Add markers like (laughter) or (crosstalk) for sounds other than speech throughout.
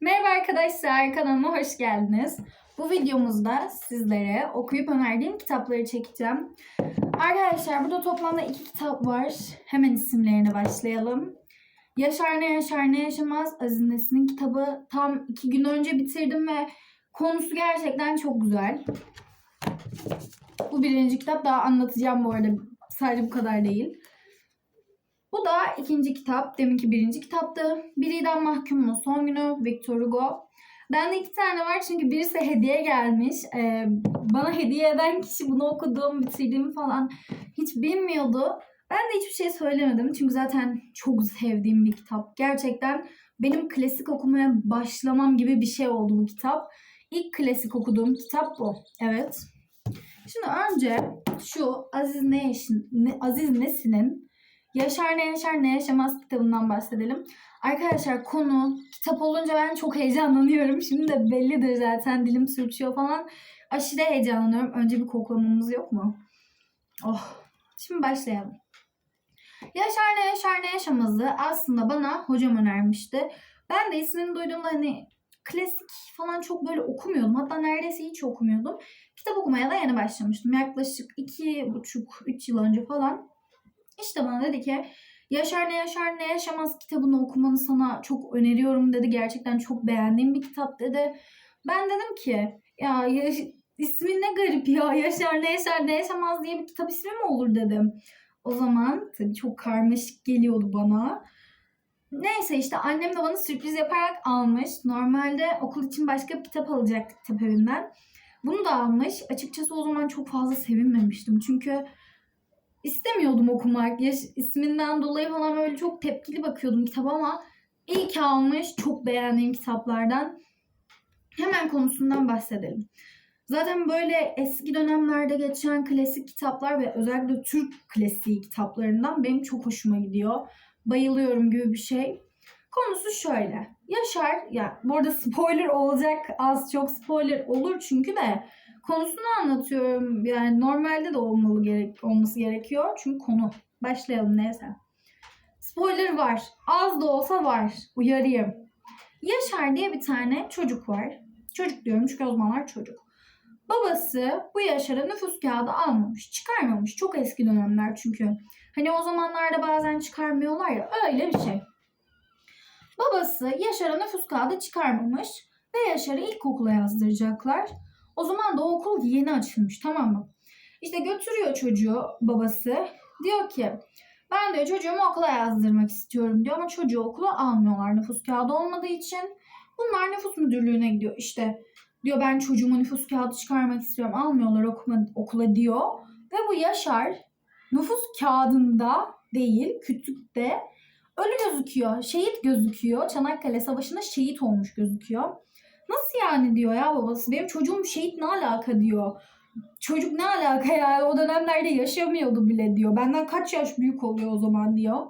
Merhaba arkadaşlar, kanalıma hoş geldiniz. Bu videomuzda sizlere okuyup önerdiğim kitapları çekeceğim. Arkadaşlar burada toplamda iki kitap var. Hemen isimlerine başlayalım. Yaşar ne yaşar ne yaşamaz Aziz Nesin'in kitabı tam iki gün önce bitirdim ve konusu gerçekten çok güzel. Bu birinci kitap daha anlatacağım bu arada sadece bu kadar değil. Bu da ikinci kitap. Deminki birinci kitaptı. Bir idam mahkumunun son günü Victor Hugo. Bende iki tane var çünkü birisi hediye gelmiş. Ee, bana hediye eden kişi bunu okuduğum, bitirdiğimi falan hiç bilmiyordu. Ben de hiçbir şey söylemedim çünkü zaten çok sevdiğim bir kitap. Gerçekten benim klasik okumaya başlamam gibi bir şey oldu bu kitap. İlk klasik okuduğum kitap bu. Evet. Şimdi önce şu Aziz Nesin, Ne- Aziz Nesin'in Yaşar ne yaşar ne yaşamaz kitabından bahsedelim. Arkadaşlar konu kitap olunca ben çok heyecanlanıyorum. Şimdi de bellidir zaten dilim sürçüyor falan. Aşırı heyecanlanıyorum. Önce bir koklamamız yok mu? Oh. Şimdi başlayalım. Yaşar ne yaşar ne yaşamazı aslında bana hocam önermişti. Ben de ismini duyduğumda hani klasik falan çok böyle okumuyordum. Hatta neredeyse hiç okumuyordum. Kitap okumaya da yeni başlamıştım. Yaklaşık iki buçuk, üç yıl önce falan. İşte bana dedi ki Yaşar ne yaşar ne yaşamaz kitabını okumanı sana çok öneriyorum dedi. Gerçekten çok beğendiğim bir kitap dedi. Ben dedim ki ya yaş- ismi ne garip ya Yaşar ne yaşar ne yaşamaz diye bir kitap ismi mi olur dedim. O zaman tabii çok karmaşık geliyordu bana. Neyse işte annem de bana sürpriz yaparak almış. Normalde okul için başka bir kitap alacaktık kitap evinden. Bunu da almış. Açıkçası o zaman çok fazla sevinmemiştim. Çünkü istemiyordum okumak. Yaş, isminden dolayı falan böyle çok tepkili bakıyordum kitaba ama iyi ki almış. Çok beğendiğim kitaplardan. Hemen konusundan bahsedelim. Zaten böyle eski dönemlerde geçen klasik kitaplar ve özellikle Türk klasiği kitaplarından benim çok hoşuma gidiyor. Bayılıyorum gibi bir şey. Konusu şöyle. Yaşar, ya bu arada spoiler olacak az çok spoiler olur çünkü de konusunu anlatıyorum. Yani normalde de olmalı gerek olması gerekiyor. Çünkü konu. Başlayalım neyse. Spoiler var. Az da olsa var. Uyarayım. Yaşar diye bir tane çocuk var. Çocuk diyorum çünkü o zamanlar çocuk. Babası bu Yaşar'a nüfus kağıdı almamış, çıkarmamış. Çok eski dönemler çünkü. Hani o zamanlarda bazen çıkarmıyorlar ya öyle bir şey. Babası Yaşar'a nüfus kağıdı çıkarmamış ve Yaşar'ı ilkokula yazdıracaklar. O zaman da okul yeni açılmış tamam mı? İşte götürüyor çocuğu babası. Diyor ki ben diyor çocuğumu okula yazdırmak istiyorum diyor ama çocuğu okula almıyorlar nüfus kağıdı olmadığı için. Bunlar nüfus müdürlüğüne gidiyor. İşte diyor ben çocuğuma nüfus kağıdı çıkarmak istiyorum almıyorlar okula, okula diyor. Ve bu Yaşar nüfus kağıdında değil kütükte ölü gözüküyor. Şehit gözüküyor. Çanakkale Savaşı'nda şehit olmuş gözüküyor. Nasıl yani diyor ya babası. Benim çocuğum şehit ne alaka diyor. Çocuk ne alaka ya o dönemlerde yaşamıyordu bile diyor. Benden kaç yaş büyük oluyor o zaman diyor.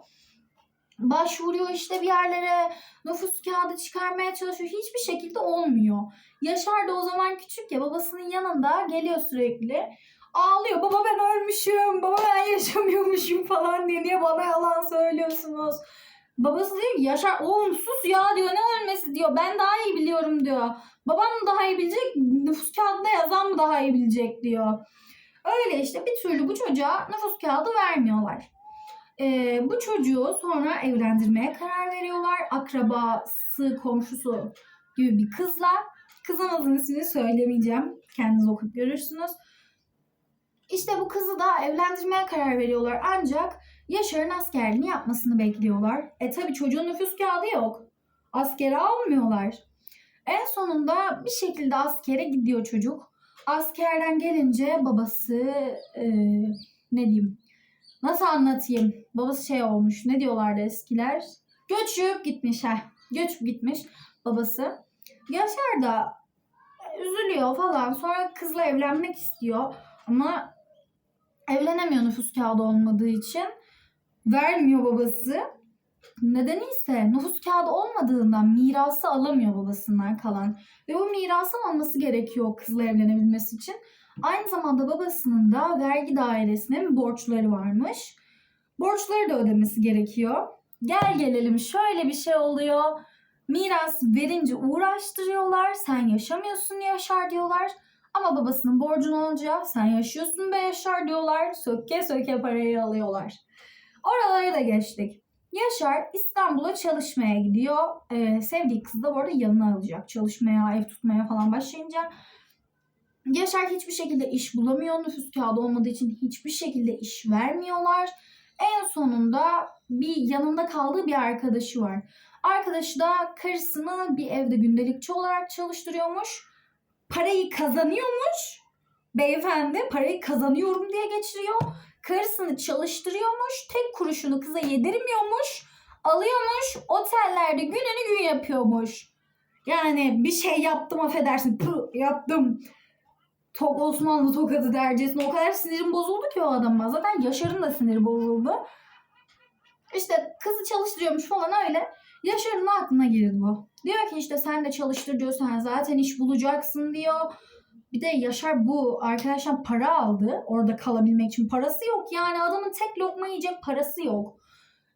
Başvuruyor işte bir yerlere nüfus kağıdı çıkarmaya çalışıyor. Hiçbir şekilde olmuyor. Yaşar da o zaman küçük ya babasının yanında geliyor sürekli. Ağlıyor baba ben ölmüşüm baba ben yaşamıyormuşum falan diye niye bana yalan söylüyorsunuz. Babası diyor ki Yaşar oğlum sus ya diyor ne ölmesi diyor ben daha iyi biliyorum diyor. Babam mı daha iyi bilecek nüfus kağıdında yazan mı daha iyi bilecek diyor. Öyle işte bir türlü bu çocuğa nüfus kağıdı vermiyorlar. Ee, bu çocuğu sonra evlendirmeye karar veriyorlar. Akrabası, komşusu gibi bir kızla. Kızın adının ismini söylemeyeceğim. Kendiniz okup görürsünüz. İşte bu kızı da evlendirmeye karar veriyorlar. Ancak Yaşar'ın askerliğini yapmasını bekliyorlar. E tabi çocuğun nüfus kağıdı yok. Askere almıyorlar. En sonunda bir şekilde askere gidiyor çocuk. Askerden gelince babası e, ne diyeyim nasıl anlatayım? Babası şey olmuş ne diyorlardı eskiler? Göçüp gitmiş ha. Göçüp gitmiş babası. Yaşar da üzülüyor falan. Sonra kızla evlenmek istiyor. Ama evlenemiyor nüfus kağıdı olmadığı için. Vermiyor babası. Nedeni ise nüfus kağıdı olmadığından mirası alamıyor babasından kalan. Ve o mirası alması gerekiyor kızla evlenebilmesi için. Aynı zamanda babasının da vergi dairesine borçları varmış. Borçları da ödemesi gerekiyor. Gel gelelim şöyle bir şey oluyor. Miras verince uğraştırıyorlar. Sen yaşamıyorsun Yaşar diyorlar. Ama babasının borcun olunca sen yaşıyorsun be Yaşar diyorlar. Söke söke parayı alıyorlar. Oraları da geçtik. Yaşar İstanbul'a çalışmaya gidiyor. Ee, sevdiği kızı da bu arada yanına alacak. Çalışmaya, ev tutmaya falan başlayınca. Yaşar hiçbir şekilde iş bulamıyor. Nüfus kağıdı olmadığı için hiçbir şekilde iş vermiyorlar. En sonunda bir yanında kaldığı bir arkadaşı var. Arkadaşı da karısını bir evde gündelikçi olarak çalıştırıyormuş. Parayı kazanıyormuş. Beyefendi parayı kazanıyorum diye geçiriyor. Karısını çalıştırıyormuş. Tek kuruşunu kıza yedirmiyormuş. Alıyormuş. Otellerde gününü gün yapıyormuş. Yani bir şey yaptım affedersin. Pı, yaptım. Tok Osmanlı tokadı dercesine o kadar sinirim bozuldu ki o adama. Zaten Yaşar'ın da siniri bozuldu. İşte kızı çalıştırıyormuş falan öyle. Yaşar'ın aklına girdi bu. Diyor ki işte sen de çalıştır diyor sen zaten iş bulacaksın diyor. Bir de Yaşar bu arkadaşlar para aldı orada kalabilmek için. Parası yok yani adamın tek lokma yiyecek parası yok.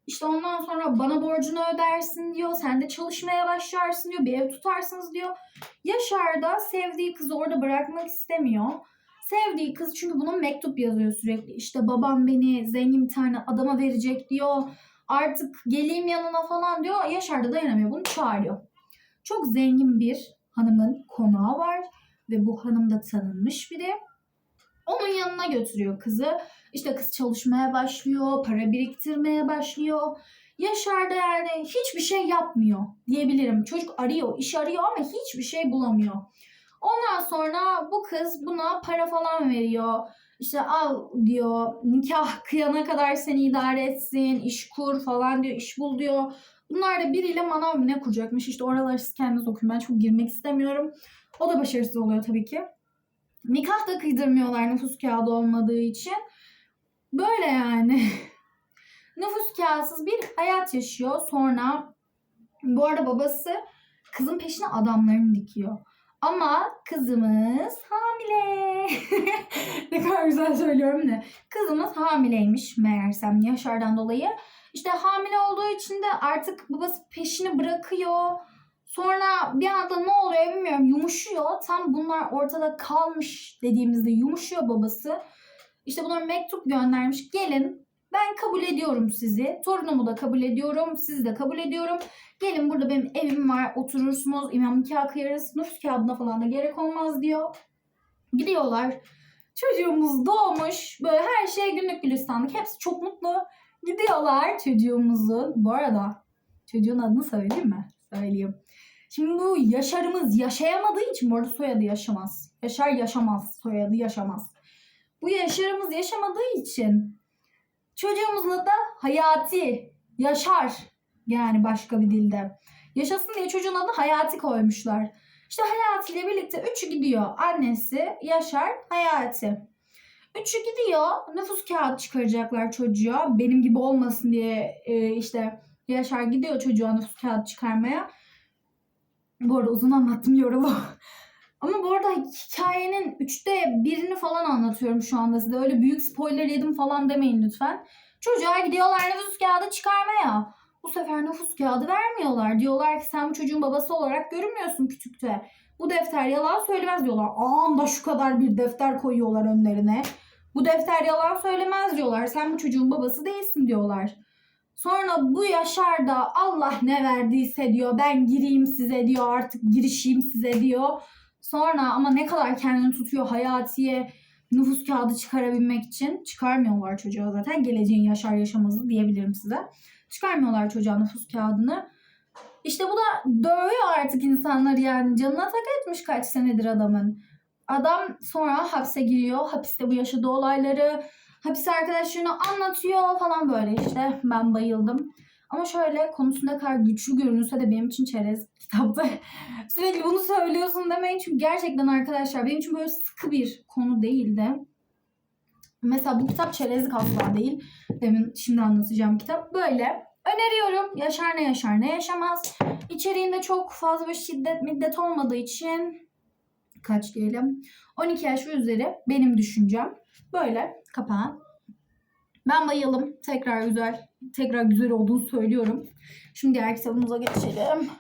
İşte ondan sonra bana borcunu ödersin diyor. Sen de çalışmaya başlarsın diyor. Bir ev tutarsınız diyor. Yaşar da sevdiği kızı orada bırakmak istemiyor. Sevdiği kız çünkü buna mektup yazıyor sürekli. İşte babam beni zengin bir tane adama verecek diyor. Artık geleyim yanına falan diyor. Yaşar da dayanamıyor. Bunu çağırıyor. Çok zengin bir hanımın konağı var. Ve bu hanım da tanınmış biri. Onun yanına götürüyor kızı. İşte kız çalışmaya başlıyor. Para biriktirmeye başlıyor. Yaşar da hiçbir şey yapmıyor diyebilirim. Çocuk arıyor, iş arıyor ama hiçbir şey bulamıyor. Ondan sonra bu kız buna para falan veriyor. İşte al diyor nikah kıyana kadar seni idare etsin, iş kur falan diyor, iş bul diyor. Bunlar da biriyle manav mı ne kuracakmış. İşte oraları siz kendiniz okuyun. Ben çok girmek istemiyorum. O da başarısız oluyor tabii ki. Nikah da kıydırmıyorlar nüfus kağıdı olmadığı için. Böyle yani. (laughs) nüfus kağıtsız bir hayat yaşıyor. Sonra bu arada babası kızın peşine adamlarını dikiyor. Ama kızımız hamile. (laughs) ne kadar güzel söylüyorum ne. Kızımız hamileymiş meğersem Yaşar'dan dolayı. İşte hamile olduğu için de artık babası peşini bırakıyor. Sonra bir anda ne oluyor bilmiyorum yumuşuyor. Tam bunlar ortada kalmış dediğimizde yumuşuyor babası. İşte bunlara mektup göndermiş. Gelin ben kabul ediyorum sizi. Torunumu da kabul ediyorum. Sizi de kabul ediyorum. Gelin burada benim evim var. Oturursunuz. İmam nikah kıyarız. Nüfus kağıdına falan da gerek olmaz diyor. Gidiyorlar. Çocuğumuz doğmuş. Böyle her şey günlük gülistanlık. Hepsi çok mutlu. Gidiyorlar çocuğumuzun. Bu arada çocuğun adını söyleyeyim mi? Söyleyeyim. Şimdi bu Yaşar'ımız yaşayamadığı için bu arada soyadı yaşamaz. Yaşar yaşamaz. Soyadı yaşamaz. Bu Yaşar'ımız yaşamadığı için çocuğumuzun adı Hayati. Yaşar. Yani başka bir dilde. Yaşasın diye çocuğun adını Hayati koymuşlar. İşte Hayati ile birlikte üçü gidiyor. Annesi, Yaşar, Hayati. Üçü gidiyor. Nüfus kağıdı çıkaracaklar çocuğa. Benim gibi olmasın diye e, işte Yaşar gidiyor çocuğa nüfus kağıdı çıkarmaya. Bu arada uzun anlattım yorulu. (laughs) Ama bu arada hikayenin üçte birini falan anlatıyorum şu anda size. Öyle büyük spoiler yedim falan demeyin lütfen. Çocuğa gidiyorlar nüfus kağıdı çıkarmaya. Bu sefer nüfus kağıdı vermiyorlar. Diyorlar ki sen bu çocuğun babası olarak görünmüyorsun küçükte. Bu defter yalan söylemez diyorlar. Anda şu kadar bir defter koyuyorlar önlerine. Bu defter yalan söylemez diyorlar. Sen bu çocuğun babası değilsin diyorlar. Sonra bu Yaşar da Allah ne verdiyse diyor ben gireyim size diyor artık girişeyim size diyor. Sonra ama ne kadar kendini tutuyor Hayati'ye nüfus kağıdı çıkarabilmek için çıkarmıyorlar çocuğa zaten geleceğin Yaşar yaşamazı diyebilirim size. Çıkarmıyorlar çocuğa nüfus kağıdını. İşte bu da dövüyor artık insanları yani canına tak etmiş kaç senedir adamın. Adam sonra hapse giriyor. Hapiste bu yaşadığı olayları, hapis arkadaşlarına anlatıyor falan böyle işte. Ben bayıldım. Ama şöyle konusunda kadar güçlü görünürse de benim için çerez kitapta. (laughs) Sürekli bunu söylüyorsun demeyin çünkü gerçekten arkadaşlar benim için böyle sıkı bir konu değildi. Mesela bu kitap çerezlik asla değil. Demin şimdi anlatacağım kitap. Böyle öneriyorum. Yaşar ne yaşar ne yaşamaz. İçeriğinde çok fazla bir şiddet middet olmadığı için kaç diyelim 12 yaş ve üzeri benim düşüncem. Böyle kapağı. Ben bayıldım. Tekrar güzel, tekrar güzel olduğunu söylüyorum. Şimdi diğer kitabımıza geçelim.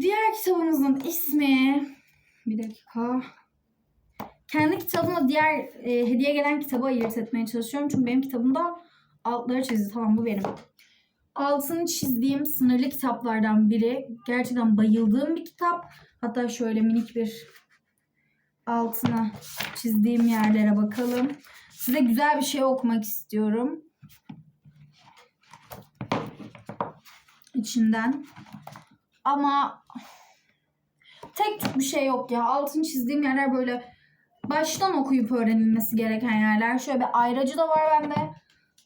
Diğer kitabımızın ismi bir dakika. Kendi kitabımla diğer e, hediye gelen kitabı ayırt etmeye çalışıyorum. Çünkü benim kitabımda altları çizdi. Tamam bu benim. Altını çizdiğim sınırlı kitaplardan biri. Gerçekten bayıldığım bir kitap. Hatta şöyle minik bir altına çizdiğim yerlere bakalım. Size güzel bir şey okumak istiyorum. İçinden. Ama tek bir şey yok ya. Altını çizdiğim yerler böyle baştan okuyup öğrenilmesi gereken yerler. Şöyle bir ayracı da var bende.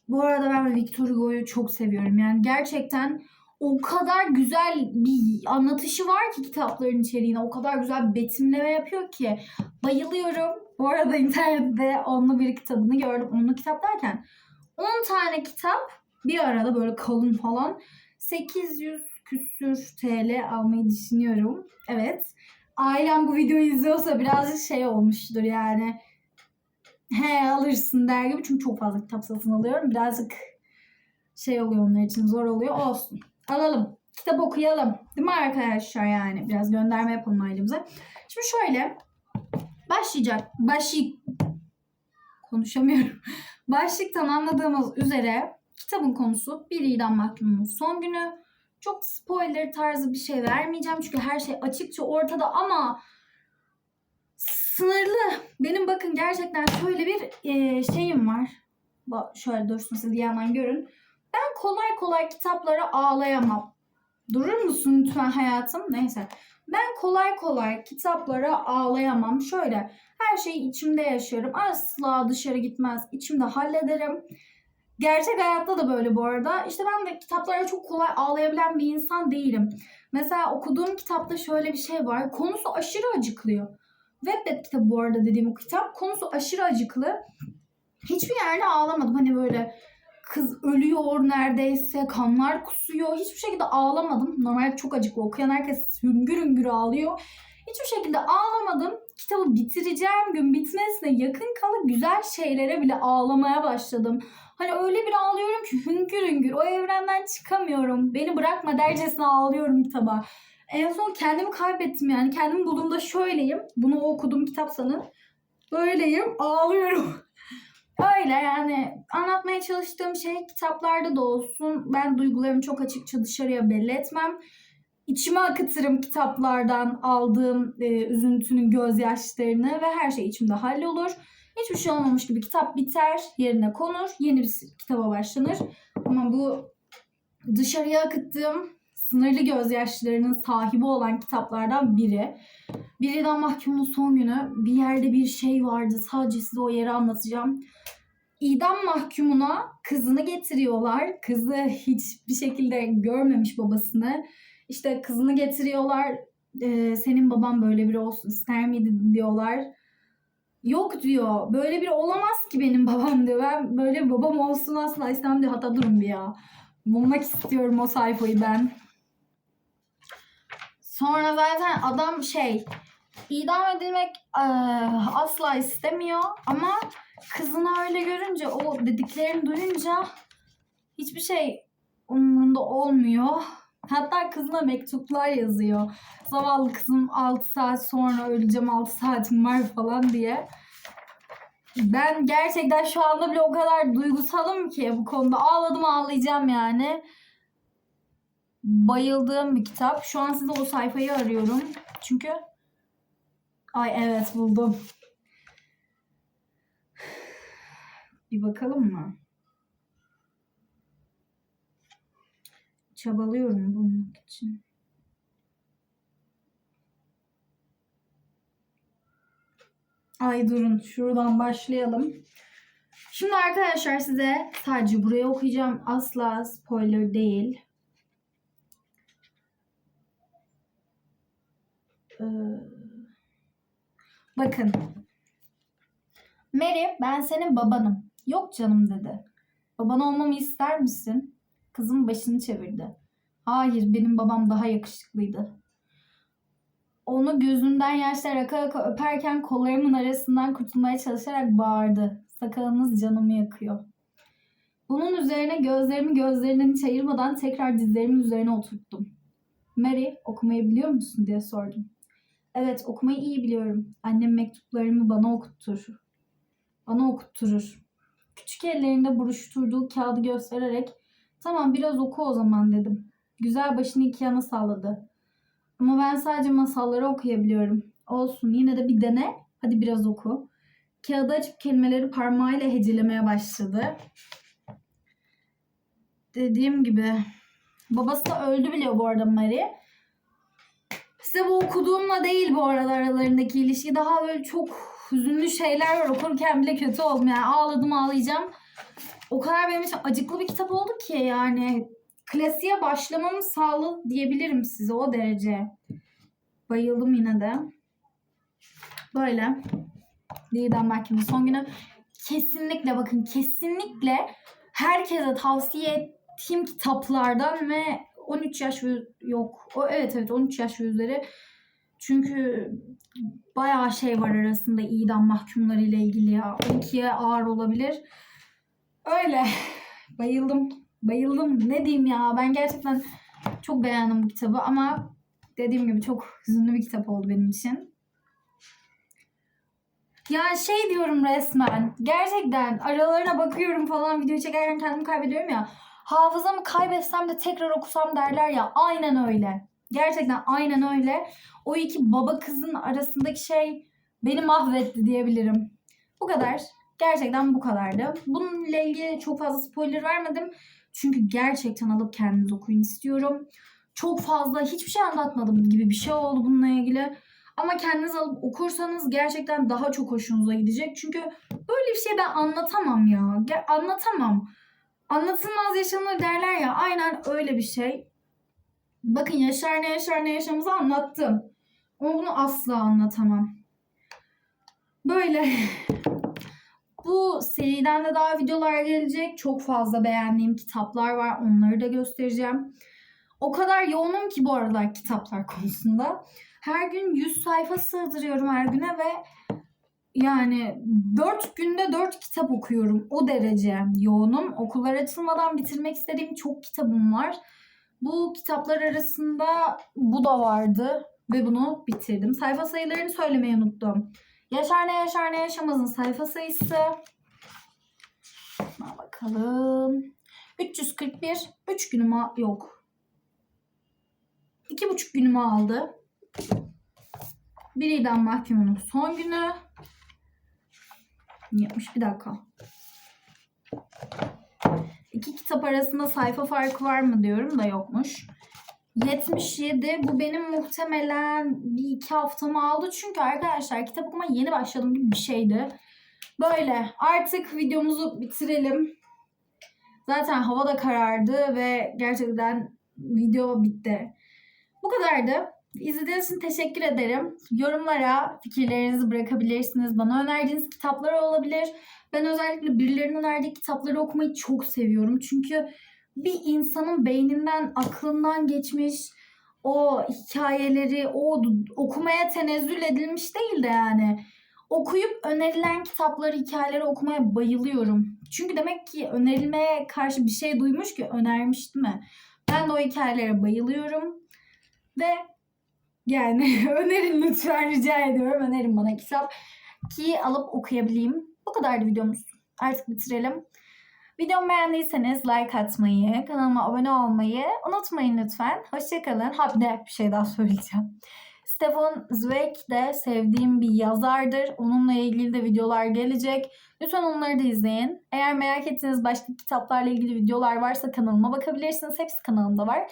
Bu arada ben Victor Hugo'yu çok seviyorum. Yani gerçekten o kadar güzel bir anlatışı var ki kitapların içeriğine. O kadar güzel bir betimleme yapıyor ki. Bayılıyorum. Bu arada internette onlu bir kitabını gördüm. Onlu kitap derken 10 tane kitap bir arada böyle kalın falan. 800 küsür TL almayı düşünüyorum. Evet. Ailem bu videoyu izliyorsa birazcık şey olmuştur yani. He alırsın der gibi. Çünkü çok fazla kitap satın alıyorum. Birazcık şey oluyor onlar için zor oluyor. Olsun. Alalım. Kitap okuyalım. Değil mi arkadaşlar yani? Biraz gönderme yapalım ailemize. Şimdi şöyle. Başlayacak. Başlık. Konuşamıyorum. (laughs) Başlıktan anladığımız üzere kitabın konusu bir idam mahkumunun son günü. Çok spoiler tarzı bir şey vermeyeceğim. Çünkü her şey açıkça ortada ama sınırlı. Benim bakın gerçekten şöyle bir e, şeyim var. Şöyle dursun siz yandan görün. Ben kolay kolay kitaplara ağlayamam. Durur musun lütfen hayatım? Neyse. Ben kolay kolay kitaplara ağlayamam. Şöyle her şeyi içimde yaşarım. Asla dışarı gitmez. İçimde hallederim. Gerçek hayatta da böyle bu arada. İşte ben de kitaplara çok kolay ağlayabilen bir insan değilim. Mesela okuduğum kitapta şöyle bir şey var. Konusu aşırı acıklıyor. Wattpad kitabı bu arada dediğim o kitap. Konusu aşırı acıklı. Hiçbir yerde ağlamadım. Hani böyle kız ölüyor neredeyse, kanlar kusuyor. Hiçbir şekilde ağlamadım. Normalde çok acıklı. Okuyan herkes hüngür hüngür ağlıyor. Hiçbir şekilde ağlamadım. Kitabı bitireceğim gün bitmesine yakın kala güzel şeylere bile ağlamaya başladım. Hani öyle bir ağlıyorum ki hüngür hüngür o evrenden çıkamıyorum. Beni bırakma dercesine ağlıyorum kitaba. En son kendimi kaybettim yani. Kendimi bulduğumda şöyleyim. Bunu okuduğum kitap sanın. Böyleyim. Ağlıyorum. Öyle yani anlatmaya çalıştığım şey kitaplarda da olsun. Ben duygularımı çok açıkça dışarıya belli etmem. İçime akıtırım kitaplardan aldığım e, üzüntünün gözyaşlarını ve her şey içimde hallolur. Hiçbir şey olmamış gibi kitap biter, yerine konur, yeni bir kitaba başlanır. Ama bu dışarıya akıttığım sınırlı gözyaşlarının sahibi olan kitaplardan biri. Bir idam mahkumunun son günü bir yerde bir şey vardı. Sadece size o yeri anlatacağım. İdam mahkumuna kızını getiriyorlar. Kızı hiçbir şekilde görmemiş babasını. İşte kızını getiriyorlar. Ee, senin baban böyle biri olsun ister miydi diyorlar. Yok diyor. Böyle biri olamaz ki benim babam diyor. Ben böyle babam olsun asla istemem diyor. Hatta durun bir ya. Bulmak istiyorum o sayfayı ben. Sonra zaten adam şey idam edilmek eee, asla istemiyor ama kızını öyle görünce o dediklerini duyunca hiçbir şey umurunda olmuyor. Hatta kızına mektuplar yazıyor. Zavallı kızım 6 saat sonra öleceğim 6 saatim var falan diye. Ben gerçekten şu anda bile o kadar duygusalım ki bu konuda ağladım ağlayacağım yani. Bayıldığım bir kitap. Şu an size o sayfayı arıyorum. Çünkü ay evet buldum. Bir bakalım mı? Çabalıyorum bulmak için. Ay durun şuradan başlayalım. Şimdi arkadaşlar size sadece burayı okuyacağım. Asla spoiler değil. Bakın. Mary ben senin babanım. Yok canım dedi. Baban olmamı ister misin? Kızın başını çevirdi. Hayır benim babam daha yakışıklıydı. Onu gözünden yaşlar aka aka öperken kollarımın arasından kurtulmaya çalışarak bağırdı. Sakalınız canımı yakıyor. Bunun üzerine gözlerimi gözlerinden hiç ayırmadan tekrar dizlerimin üzerine oturttum. Mary okumayı biliyor musun diye sordum. Evet okumayı iyi biliyorum. Annem mektuplarımı bana okuttur. Bana okutturur. Küçük ellerinde buruşturduğu kağıdı göstererek tamam biraz oku o zaman dedim. Güzel başını iki yana salladı. Ama ben sadece masalları okuyabiliyorum. Olsun yine de bir dene. Hadi biraz oku. Kağıdı açıp kelimeleri parmağıyla hecelemeye başladı. Dediğim gibi babası da öldü bile bu arada Mary. Size bu okuduğumla değil bu arada aralarındaki ilişki. Daha böyle çok hüzünlü şeyler var. Okurken bile kötü oldum yani. Ağladım ağlayacağım. O kadar benim için acıklı bir kitap oldu ki yani. Klasiğe başlamamı sağladı diyebilirim size o derece. Bayıldım yine de. Böyle. Didem Mahkeme son günü. Kesinlikle bakın kesinlikle herkese tavsiye ettiğim kitaplardan ve 13 yaş ve yok. O evet evet 13 yaş ve üzeri. Çünkü bayağı şey var arasında idam mahkumları ile ilgili ya. 12'ye ağır olabilir. Öyle. (laughs) Bayıldım. Bayıldım. Ne diyeyim ya. Ben gerçekten çok beğendim bu kitabı ama dediğim gibi çok hüzünlü bir kitap oldu benim için. Ya şey diyorum resmen. Gerçekten aralarına bakıyorum falan video çekerken kendimi kaybediyorum ya. Hafızamı kaybetsem de tekrar okusam derler ya. Aynen öyle. Gerçekten aynen öyle. O iki baba kızın arasındaki şey beni mahvetti diyebilirim. Bu kadar. Gerçekten bu kadardı. Bununla ilgili çok fazla spoiler vermedim. Çünkü gerçekten alıp kendiniz okuyun istiyorum. Çok fazla hiçbir şey anlatmadım gibi bir şey oldu bununla ilgili. Ama kendiniz alıp okursanız gerçekten daha çok hoşunuza gidecek. Çünkü böyle bir şey ben anlatamam ya. Anlatamam. Anlatılmaz yaşanır derler ya. Aynen öyle bir şey. Bakın Yaşar ne Yaşar ne yaşamızı anlattım. Ama bunu asla anlatamam. Böyle. (laughs) Bu seriden de daha videolar gelecek. Çok fazla beğendiğim kitaplar var. Onları da göstereceğim. O kadar yoğunum ki bu aralar kitaplar konusunda. Her gün 100 sayfa sığdırıyorum her güne ve yani 4 günde 4 kitap okuyorum. O derece yoğunum. Okullar açılmadan bitirmek istediğim çok kitabım var. Bu kitaplar arasında bu da vardı ve bunu bitirdim. Sayfa sayılarını söylemeyi unuttum. Yaşar ne yaşar ne yaşamazın sayfa sayısı. Buna bakalım. 341. 3 günümü al- yok. 2,5 günümü aldı. Bir idam mahkumunun son günü. Yapmış bir dakika. İki kitap arasında sayfa farkı var mı diyorum da yokmuş. 77 bu benim muhtemelen bir iki haftamı aldı. Çünkü arkadaşlar kitap okuma yeni başladım gibi bir şeydi. Böyle artık videomuzu bitirelim. Zaten hava da karardı ve gerçekten video bitti. Bu kadardı. İzlediğiniz için teşekkür ederim. Yorumlara fikirlerinizi bırakabilirsiniz. Bana önerdiğiniz kitaplar olabilir. Ben özellikle birilerinin önerdiği kitapları okumayı çok seviyorum. Çünkü bir insanın beyninden, aklından geçmiş o hikayeleri, o okumaya tenezzül edilmiş değil de yani. Okuyup önerilen kitapları, hikayeleri okumaya bayılıyorum. Çünkü demek ki önerilmeye karşı bir şey duymuş ki önermiş değil mi? Ben de o hikayelere bayılıyorum. Ve yani (laughs) önerin lütfen rica ediyorum. Önerin bana kitap ki alıp okuyabileyim. Bu kadardı videomuz. Artık bitirelim. Videomu beğendiyseniz like atmayı, kanalıma abone olmayı unutmayın lütfen. Hoşçakalın. Ha bir de bir şey daha söyleyeceğim. Stefan Zweig de sevdiğim bir yazardır. Onunla ilgili de videolar gelecek. Lütfen onları da izleyin. Eğer merak ettiğiniz başka kitaplarla ilgili videolar varsa kanalıma bakabilirsiniz. Hepsi kanalımda var.